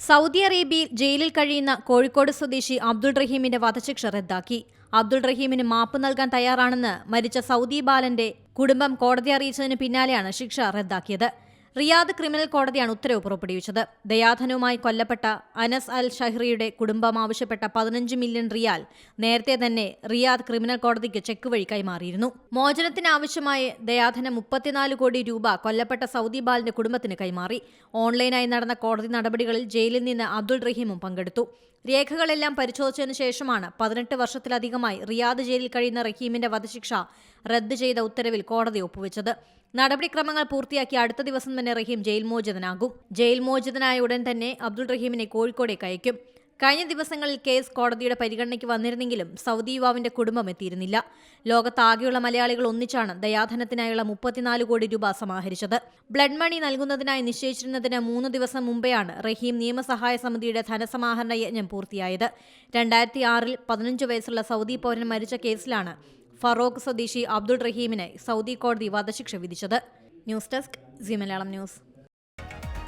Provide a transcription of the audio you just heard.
Saudi അറേബ്യയിൽ ജയിലിൽ കഴിയുന്ന കോഴിക്കോട് സ്വദേശി അബ്ദുൾ റഹീമിന്റെ വധശിക്ഷ റദ്ദാക്കി. അബ്ദുൾ റഹീമിന് മാപ്പ് നൽകാൻ തയ്യാറാണെന്ന് മരിച്ച സൗദി ബാലന്റെ കുടുംബം കോടതി അറിയിച്ചതിന് പിന്നാലെയാണ് ശിക്ഷ റദ്ദാക്കിയത്. റിയാദ് ക്രിമിനൽ കോടതിയാണ് ഉത്തരവ് പുറപ്പെടുവിച്ചത്. ദയാധനവുമായി കൊല്ലപ്പെട്ട അനസ് അൽ ഷഹ്റിയുടെ കുടുംബം ആവശ്യപ്പെട്ട പതിനഞ്ച് മില്യൺ റിയാൽ നേരത്തെ തന്നെ റിയാദ് ക്രിമിനൽ കോടതിക്ക് ചെക്ക് വഴി കൈമാറിയിരുന്നു. മോചനത്തിനാവശ്യമായ ദയാധനം മുപ്പത്തിനാല് കോടി രൂപ കൊല്ലപ്പെട്ട സൗദി ബാലിന്റെ കുടുംബത്തിന് കൈമാറി. ഓൺലൈനായി നടന്ന കോടതി നടപടികളിൽ ജയിലിൽ നിന്ന് അബ്ദുൾ റഹീമും പങ്കെടുത്തു. രേഖകളെല്ലാം പരിശോധിച്ചതിനു ശേഷമാണ് പതിനെട്ട് വർഷത്തിലധികമായി റിയാദ് ജയിലിൽ കഴിയുന്ന റഹീമിന്റെ വധശിക്ഷ റദ്ദ് ചെയ്ത ഉത്തരവിൽ കോടതി ഒപ്പുവെച്ചത്. നടപടിക്രമങ്ങൾ പൂർത്തിയാക്കി അടുത്ത ദിവസം തന്നെ റഹീം ജയിൽ മോചിതനാകും. ജയിൽ മോചിതനായ ഉടൻ തന്നെ അബ്ദുൾ റഹീമിനെ കോഴിക്കോടേക്ക് അയക്കും. കഴിഞ്ഞ ദിവസങ്ങളിൽ കേസ് കോടതിയുടെ പരിഗണനയ്ക്ക് വന്നിരുന്നെങ്കിലും സൗദി യുവാവിന്റെ കുടുംബം എത്തിയിരുന്നില്ല. ലോകത്താകെയുള്ള മലയാളികൾ ഒന്നിച്ചാണ് ദയാധനത്തിനായുള്ള മുപ്പത്തിനാല് കോടി രൂപ സമാഹരിച്ചത്. ബ്ലഡ് മണി നൽകുന്നതിനായി നിശ്ചയിച്ചിരുന്നതിന് മൂന്ന് ദിവസം മുമ്പെയാണ് റഹീം നിയമസഹായ സമിതിയുടെ ധനസമാഹരണ യജ്ഞം പൂർത്തിയായത്. രണ്ടായിരത്തി ആറിൽ പതിനഞ്ച് വയസ്സുള്ള സൗദി പൗരൻ മരിച്ച കേസിലാണ് ഫറോക്ക് സ്വദേശി അബ്ദുൾ റഹീമിനെ സൗദി കോടതി വധശിക്ഷ വിധിച്ചത്. News desk C Malayalam news.